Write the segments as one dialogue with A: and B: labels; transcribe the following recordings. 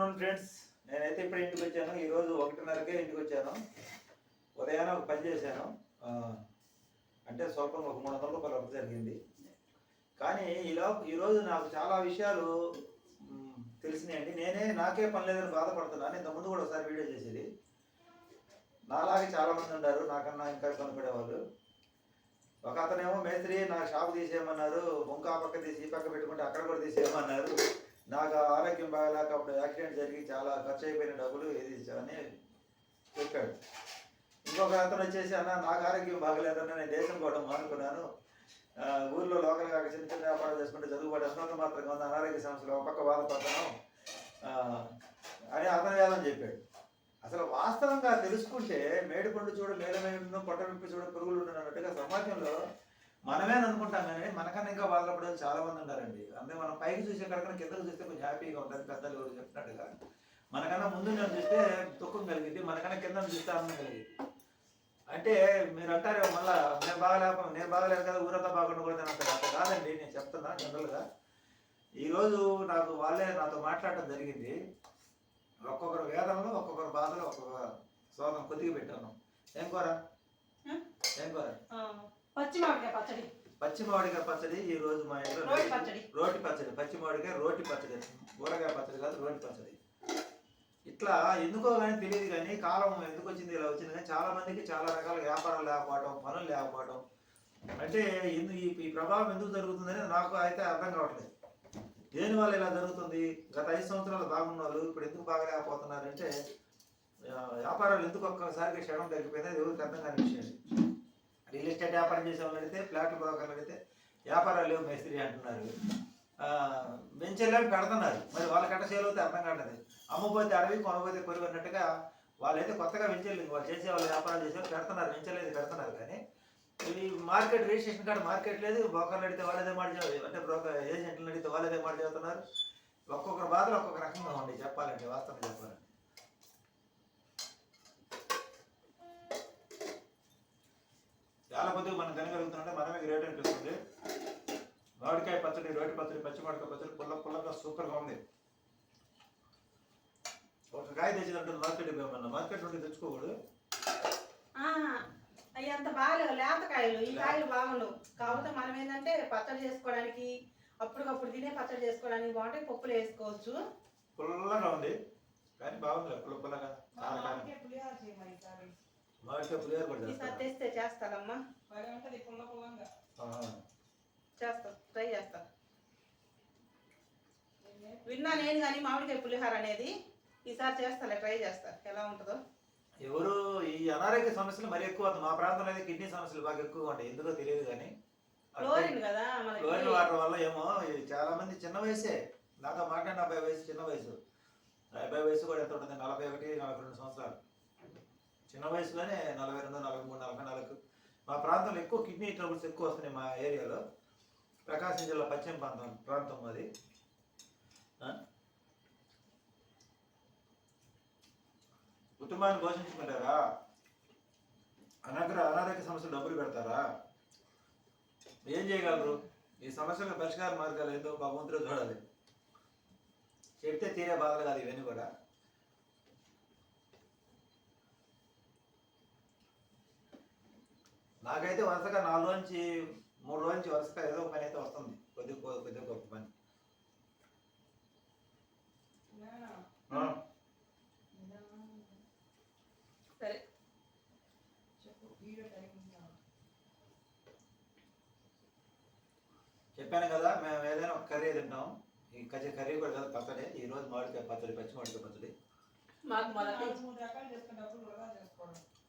A: Afternoon friends నేనైతే ఇప్పుడు ఇంటికి వచ్చాను. ఈరోజు ఒకటిన్నరకే ఇంటికి వచ్చాను. ఉదయాన్నే ఒక పని చేశాను. అంటే స్వల్పం ఒక మూడు వందల రూపాయలు వర్క్ జరిగింది. కానీ ఈలో ఈరోజు నాకు చాలా విషయాలు తెలిసినాయండి. నేనే నాకే పని లేదని బాధపడుతున్నాను ఇంతకుముందు కూడా ఒకసారి వీడియో చేసేది. నాలాగే చాలామంది ఉన్నారు. నాకన్నా ఇంకా కొనుక్కునేవాళ్ళు ఒక అతనేమో మేస్త్రి నా షాప్ తీసేయమన్నారు. బొంక ఆ పక్క తీసి ఈ పక్క పెట్టుకుంటే అక్కడ కూడా తీసేయమన్నారు. నాకు ఆరోగ్యం బాగాలేక అప్పుడు యాక్సిడెంట్ జరిగి చాలా ఖర్చు అయిపోయిన డబ్బులు ఇది అని చెప్పాడు. ఇంకొక అతను వచ్చేసి అన్న నాకు ఆరోగ్యం బాగలేదన్న నేను దేశం కూడా మానుకున్నాను. ఆ, ఊర్లో లోకల్గా చిన్న చిన్న వ్యాపారం చేసుకుంటే చదువుబడి అసలు మాత్రంగా ఉంది. అనారోగ్య సమస్యలు ఒక పక్క బాధపడతాను. అని అతను వేదం చెప్పాడు. అసలు వాస్తవంగా తెలుసుకుంటే మేడిపండు చూడు మేలమేను పొట్ట విప్పి చూడు పురుగులు ఉండనట్టుగా సమాజంలో మనమే అనుకుంటాం కానీ మనకన్నా ఇంకా బాధపడే చాలా మంది ఉన్నారండి అంటే మనం పైకి చూసే కనుక కిందకు చూస్తే కొంచెం హ్యాపీగా ఉంటుంది. పెద్దలు ఎవరు చెప్పినట్టుగా. మనకన్నా ముందు నేను చూస్తే దుఃఖం కలిగింది మనకన్నా కింద చూస్తే ఆనందం కలిగింది. అంటే మీరు అంటారు మళ్ళా నేను బాగలేక నేను బాగలేను కదా ఊరంతా బాగుండకూడదు అని అంటారు. అట్లా కాదండి నేను చెప్తున్నా జనరల్గా. ఈరోజు నాకు వాళ్ళే నాతో మాట్లాడటం జరిగింది. ఒక్కొక్కరు వేదనలు ఒక్కొక్కరు బాధలు ఒక్కొక్క శోకం కొద్దిగా పెట్టాను. ఏం కూర? ఏం కూర?
B: పచ్చి మామిడికాయ పచ్చడి.
A: పచ్చి మామిడికాయ పచ్చడి ఈ రోజు మా ఇంట్లో
B: రోటి పచ్చడి.
A: రోటి పచ్చడి పచ్చి మామిడికాయ రోటి పచ్చడి. ఊరగాయ పచ్చడి కాదు రోటి పచ్చడి. ఇట్లా ఎందుకో కానీ తెలియదు కానీ కాలం ఎందుకు వచ్చింది ఇలా వచ్చింది కానీ చాలా మందికి చాలా రకాల వ్యాపారాలు లేకపోవడం పనులు లేకపోవడం అంటే ఎందు ఈ ప్రభావం ఎందుకు జరుగుతుందని నాకు అయితే అర్థం కావట్లేదు. దేని వల్ల ఇలా జరుగుతుంది? గత ఐదు సంవత్సరాలు బాగున్న వాళ్ళు ఇప్పుడు ఎందుకు బాగలేకపోతున్నారంటే వ్యాపారాలు ఎందుకు ఒక్కసారిగా క్షణం తగ్గిపోయింది అది ఎవరికి అర్థం కాని విషయం. రియల్ ఎస్టేట్ వ్యాపారం చేసే వాళ్ళు అడిగితే ఫ్లాట్ బ్రోకర్లు అడిగితే వ్యాపారాలు లేవు మేస్త్రి అంటున్నారు. వెంచర్లు పెడుతున్నారు. మరి వాళ్ళు కట్ట సేల్ అవుతే అర్థం కట్టదు అమ్మపోతే అడవి కొనబోతే కొరి అన్నట్టుగా వాళ్ళైతే కొత్తగా వెంచర్లు వాళ్ళు చేసే వాళ్ళు వ్యాపారాలు చేసే వాళ్ళు పెడుతున్నారు. వెంచర్లు అయితే పెడుతున్నారు కానీ ఇవి మార్కెట్ రిజిస్ట్రేషన్ కార్డు మార్కెట్ లేదు. బ్రోకర్లు అడిగితే వాళ్ళదే మాట చెప్- అంటే బ్రోకర్ ఏజెంట్లు అడిగితే వాళ్ళదే మాట చెబుతున్నారు. ఒక్కొక్కరు బాధలు ఒక్కొక్క రకంగా ఉండి చెప్పాలండి వాస్తవం చెప్పాలండి చాలా కొద్దిగా మనం తినగలుగుతుంటే మనమే గ్రేట్ అనిపిస్తుంది. మామిడికాయ పచ్చడి రోటి పచ్చడి పచ్చి మామిడికాయ పచ్చడి పుల్ల పుల్లగా సూపర్గా ఉంది. ఒక కాయ తెచ్చినట్టు మార్కెట్ పోయమన్నా మార్కెట్ నుండి తెచ్చుకోకూడదు.
B: అవి అంత బాగాలేవు. లేత కాయలు. ఈ కాయలు బాగుండవు. కాకపోతే మనం ఏంటంటే పచ్చడి చేసుకోవడానికి అప్పటికప్పుడు తినే పచ్చడి చేసుకోవడానికి బాగుంటాయి. పప్పులు వేసుకోవచ్చు.
A: పుల్లగా ఉంది. కానీ బాగుంది పుల్ల పుల్లగా మామిడికాయ పులిహోర కూడా
B: తెస్తే చేస్తానమ్మా. చేస్తా ట్రై చేస్తా. విన్నా నేను కానీ మామిడికాయ పులిహార అనేది ఈసారి చేస్తాలే ట్రై చేస్తా. ఎలా ఉంటుందో.
A: ఎవరు ఈ అనారోగ్య సమస్యలు మరి ఎక్కువ మా ప్రాంతంలో అయితే కిడ్నీ సమస్యలు బాగా ఎక్కువగా ఉంటాయి. ఎందుకో తెలియదు కానీ.
B: క్లోరిన్ కదా మనకి.
A: క్లోరిన్ వాటర్ వల్ల ఏమో చాలా మంది చిన్న వయసే. నాతో మాట్లాడిన అబ్బాయి వయసు చిన్న వయసు. అబ్బాయి వయసు కూడా ఎంత ఉంటుంది? నలభై ఒకటి నలభై రెండు సంవత్సరాలు. చిన్న వయసులోనే నలభై రెండు నలభై మూడు నలభై నాలుగు. మా ప్రాంతంలో ఎక్కువ కిడ్నీ ట్రబుల్స్ ఎక్కువ వస్తున్నాయి మా ఏరియాలో. ప్రకాశం జిల్లా పశ్చిమ ప్రాంతం ప్రాంతం అది. కుటుంబాన్ని పోషించుకుంటారా? అనగ్ర అనారోగ్య సమస్యలు డబ్బులు పెడతారా? ఏం చేయగలరు? ఈ సమస్యలకు పరిష్కార మార్గాలు ఏదో భగవంతుడు చూడాలి. చెప్తే తీరే బాధలు కాదు ఇవన్నీ కూడా. నాకైతే వరుసగా నాలుగు రోజు నుంచి మూడు రోజు నుంచి వరుసగా ఏదో ఒక పని అయితే వస్తుంది. కొద్ది కొద్ది గొప్ప పని.
B: సరే.
A: చెప్పాను కదా మేము ఏదైనా ఒక కర్రీ తింటాం. ఈ కజ్జి కర్రీ కూడా కాదు పచ్చడి. ఈ రోజు మామిడికాయ పచ్చడి పచ్చి మామిడికాయ పచ్చడి.
B: మాకు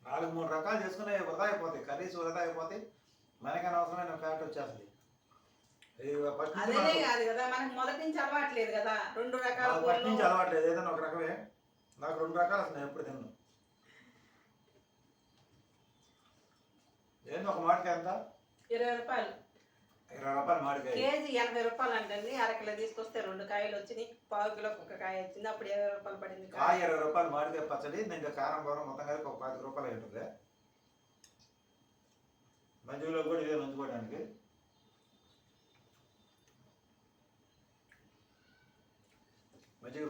A: నాలుగు మూడు రకాలు చేసుకునే వృధా అయిపోతాయి. కర్రీస్ వృధా అయిపోతాయి. మనకైనా అవసరమైన ఫ్యాట్ వచ్చేస్తుంది.
B: అదేనే
A: మనకు-
B: కాదు కదా మనకి మొదటి నుంచి అలవాట్లేదు కదా. రెండు రకాల
A: ఫస్ట్ నుంచి అలవాట్లేదు ఏదైనా ఒక రకమే. నాకు రెండు రకాలు అసలు ఎప్పుడు తిన్నాను ఏంది ఒక మామిడికాయ ఎంత
B: ఇరవై రూపాయలు. కేజీ ఎనభై రూపాయలు అంటండి. అరకిలో తీసుకొస్తే రెండు కాయలు వచ్చినాయి. పావు కిలో ఒక కాయ వచ్చింది. అప్పుడు ఇరవై రూపాయలు పడింది
A: కాయ. ఇరవై రూపాయలు మామిడికాయ పచ్చడి ఇంకా కారం కూర మొత్తం కలిపి ఒక పాతిక రూపాయలు అయి ఉంటుంది మంచిలో కూడా ఇదే నంచుకోవడానికి. మజ్జిగ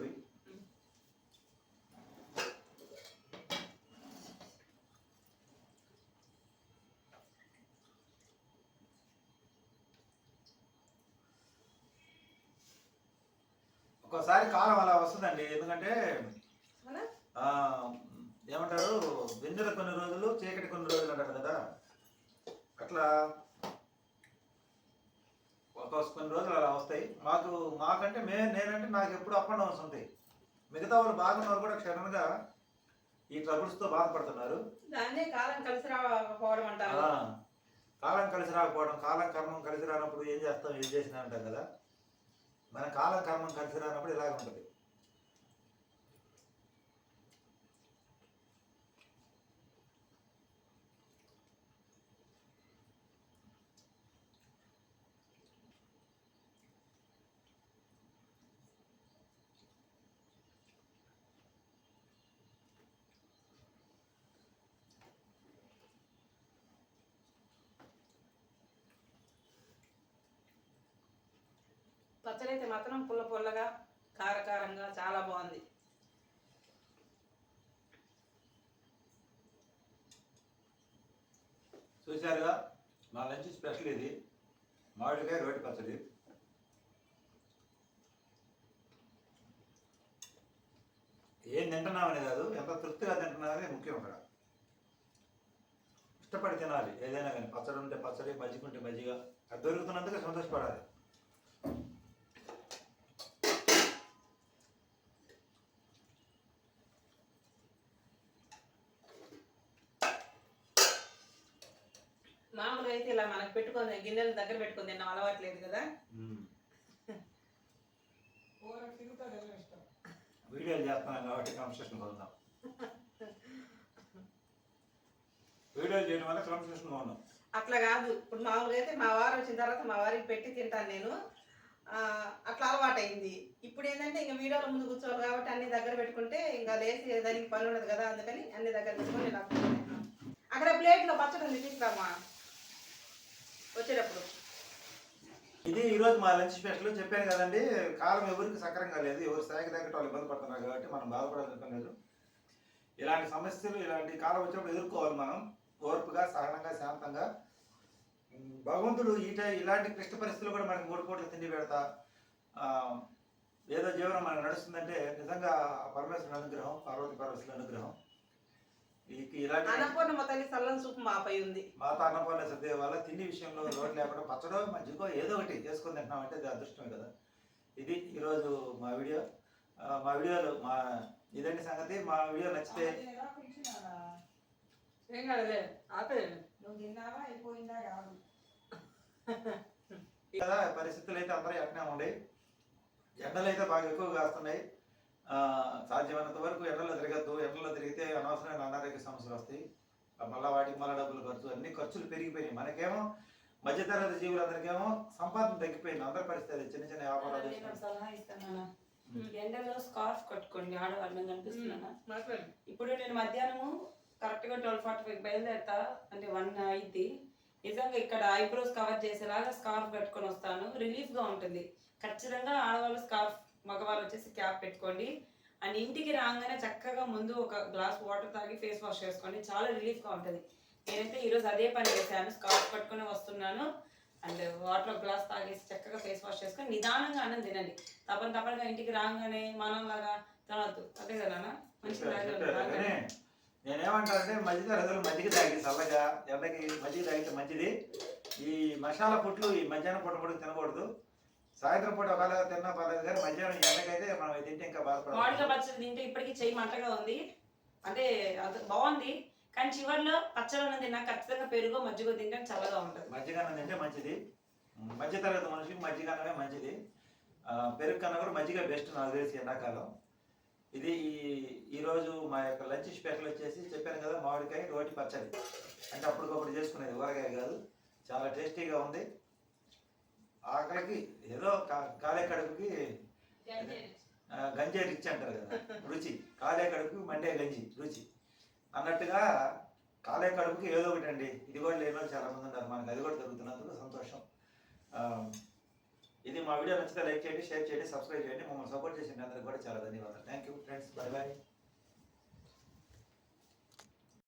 A: ఒక్కోసారి కాలం అలా వస్తుందండి. ఎందుకంటే ఏమంటారు వెన్నెల కొన్ని రోజులు చీకటి కొన్ని రోజులు అంటారు కదా. అట్లా ఒక కొన్ని రోజులు అలా వస్తాయి. మాకు మాకంటే మే నేనంటే నాకు ఎప్పుడు అప్ అండ్ డౌన్స్ ఉంటాయి. మిగతా వాళ్ళు బాగున్నారు కూడా క్షణంగా ఈ ట్రబుల్స్తో బాధపడుతున్నారు.
B: కాలం కలిసి రాకపోవడం అంటారు.
A: కాలం కలిసి రాకపోవడం కాలం కర్మం కలిసి రానప్పుడు ఏం చేస్తాం ఏం చేసినా అంటాం కదా. మన కాలం కర్మం కలిసి రానప్పుడు ఇలాగ ఉంటుంది
B: పచ్చడి అయితే మాత్రం పుల్ల పుల్లగా కారకారంగా చాలా బాగుంది.
A: చూశారుగా మా లంచ్ స్పెషల్ ఇది. మామిడికాయ రోటి పచ్చడి. ఏం తింటున్నామని కాదు ఎంత తృప్తిగా తింటున్నారనే ముఖ్యం అక్కడ. ఇష్టపడి తినాలి ఏదైనా కానీ. పచ్చడి ఉంటే పచ్చడి మజ్జిగ ఉంటే మజ్జిగ. అది దొరుకుతున్నందుకు సంతోషపడాలి
B: మామూలుగా అయితే ఇలా మనకు పెట్టుకొని గిన్నెలు దగ్గర పెట్టుకొని తిన్నాం అలవాట్లేదు కదా.
A: వీడియోలు చేస్తున్నాం కాబట్టి పొందాం వీడియోలు చేయడం వల్ల ఉన్నాం
B: అట్లా కాదు. ఇప్పుడు మామూలుగా అయితే మా వారు వచ్చిన తర్వాత మా వారికి పెట్టి తింటాను నేను. ఆ, అట్లా అలవాటైంది. ఇప్పుడు ఏంటంటే ఇంకా వీడియోల ముందు కూర్చోవాలి కాబట్టి అన్ని దగ్గర పెట్టుకుంటే ఇంకా లేచి దానికి పని ఉండదు కదా అందుకని అన్ని దగ్గర పెట్టుకొని. అక్కడ ప్లేట్లో పచ్చడి ఉంది తీసుకురామా వచ్చేటప్పుడు.
A: ఇది ఈరోజు మా లంచ్ స్పెషల్ చెప్పాను కదండి కాలం ఎవరికి సక్రంగా లేదు ఎవరు స్థాయికి తగ్గట్టు వాళ్ళు ఇబ్బంది పడుతున్నారు కాబట్టి మనం బాధపడాల్సిన లేదు. ఇలాంటి సమస్యలు ఇలాంటి కాలం వచ్చినప్పుడు ఎదుర్కోవాలి మనం ఓర్పుగా సహనంగా శాంతంగా. భగవంతుడు ఈ ఇలాంటి క్లిష్ట పరిస్థితులు కూడా మనకి మూడు పూటలు తిండి పెడతా ఏదో జీవనం మనకు నడుస్తుందంటే నిజంగా పరమేశ్వరుని అనుగ్రహం పార్వతి పరమేశ్వరుని అనుగ్రహం.
B: అన్నపూర్ణమ్మ తల్లి సల్లని సూపు మాపై ఉంది.
A: మాత అన్నపూర్ణ సత్య వల్ల తిండి విషయంలో లోటు లేకుండా పచ్చడో మజ్జిగో ఏదో ఒకటి చేసుకొని తింటున్నాం అంటే అది అదృష్టమే కదా. ఇది ఈరోజు మా వీడియో. మా వీడియోలో మా ఇదండి సంగతి. మా వీడియో నచ్చితే
B: ఏం కాదులే ఆపే.
C: నువ్వు తిన్నావా? అయిపోయిందా? కాదు.
A: కదా పరిస్థితులు అయితే అందరూ ఎక్కడే ఉండే? ఎండలు అయితే బాగా ఎక్కువ కాస్తున్నాయి సాధ్యమైనంత వరకు ఎండలో తిరగద్దు ఎండలో తిరిగితే అనవసరమైన అనారోగ్య సమస్యలు వస్తాయి. మళ్ళా వాటికి మళ్ళా డబ్బులు ఖర్చు అన్ని ఖర్చులు పెరిగిపోయినాయి. మనకేమో మధ్యతరగతి జీవులందరికేమో సంపాదన తగ్గిపోయింది. అందరి పరిస్థితి. చిన్న చిన్న వ్యాపారాలు
C: ఎండలో స్కార్ఫ్ కట్టుకోండి ఆడవాళ్ళని కనిపిస్తున్నానా ఇప్పుడు నేను మధ్యాహ్నము కరెక్ట్గా ట్వెల్వ్ ఫార్టీ ఫైవ్ బయలుదేరుతా అంటే వన్ అయింది నిజంగా ఇక్కడ ఐబ్రోస్ కవర్ చేసేలాగా స్కార్ఫ్ కట్టుకొని వస్తాను. రిలీఫ్గా ఉంటుంది. ఖచ్చితంగా ఆడవాళ్ళు స్కార్ఫ్ మగవాళ్ళు వచ్చేసి క్యాప్ పెట్టుకోండి. అండ్ ఇంటికి రాగానే చక్కగా ముందు ఒక గ్లాస్ వాటర్ తాగి ఫేస్ వాష్ చేసుకోండి. చాలా రిలీఫ్గా ఉంటుంది. నేనైతే ఈరోజు అదే పని చేశాను. స్కార్ఫ్ పట్టుకొని వస్తున్నాను. అండ్ వాటర్ గ్లాస్ తాగేసి చక్కగా ఫేస్ వాష్ చేసుకొని నిదానంగా అన్నం తినండి. తప్పని తప్పనిగా ఇంటికి రాగానే మనలాగా తినవద్దు అదే కదా? మంచిగా
A: నేనేమంటానంటే మధ్య తరగతులు మజ్జిగ తాగి చల్లగా ఎండకి మజ్జిగ తాగితే మంచిది. ఈ మసాలా పుట్లు ఈ మధ్యాహ్నం పూట కూడా తినకూడదు. సాయంత్రం పూట ఒకవేళ తిన్నా పర్లేదు కానీ మధ్యాహ్నం ఎండకైతే మనం తింటే ఇంకా
C: మామిడికాయ
A: బాధపడాలి
C: పచ్చడి తింటే ఇప్పటికీ చెయ్యి మంటగా ఉంది. అంటే అది బాగుంది. కానీ చివర్లో పచ్చడి అన్నది నాకు ఖచ్చితంగా పెరుగు మజ్జిగ తింటే చల్లగా ఉంటుంది.
A: మజ్జిగన్నం తింటే మంచిది. మధ్య తరగతి మనిషికి మజ్జిగన్నమే మంచిది. ఆ, పెరుగు కన్నా కూడా మజ్జిగ బెస్ట్ నాకు తెలిసి ఎండాకాలం. ఇది ఈ- ఈరోజు మా యొక్క లంచ్ స్పెషల్ వచ్చేసి చెప్పాను కదా మామిడికాయ రోటి పచ్చడి. అంటే అప్పటికప్పుడు చేసుకునేది ఊరగాయ కాదు. చాలా టేస్టీగా ఉంది. ఆకలికి ఏదో కాలే కడుపుకి గంజే రిచ్ అంటారు కదా. రుచి. కాలే కడుపుకి మండే గంజి రుచి. అన్నట్టుగా కాలే కడుపుకి ఏదో ఒకటి అండి. ఇది కూడా లేని వాళ్ళు చాలా మంది ఉన్నారు మనకి. అది కూడా దొరుకుతున్నందుకు సంతోషం. ఇది మా వీడియో నచ్చితే లైక్ చేయండి షేర్ చేయండి సబ్స్క్రైబ్ చేయండి. మమ్మల్ని సపోర్ట్ చేసిన అందరికి కూడా చాలా ధన్యవాదాలు. Thank you friends bye bye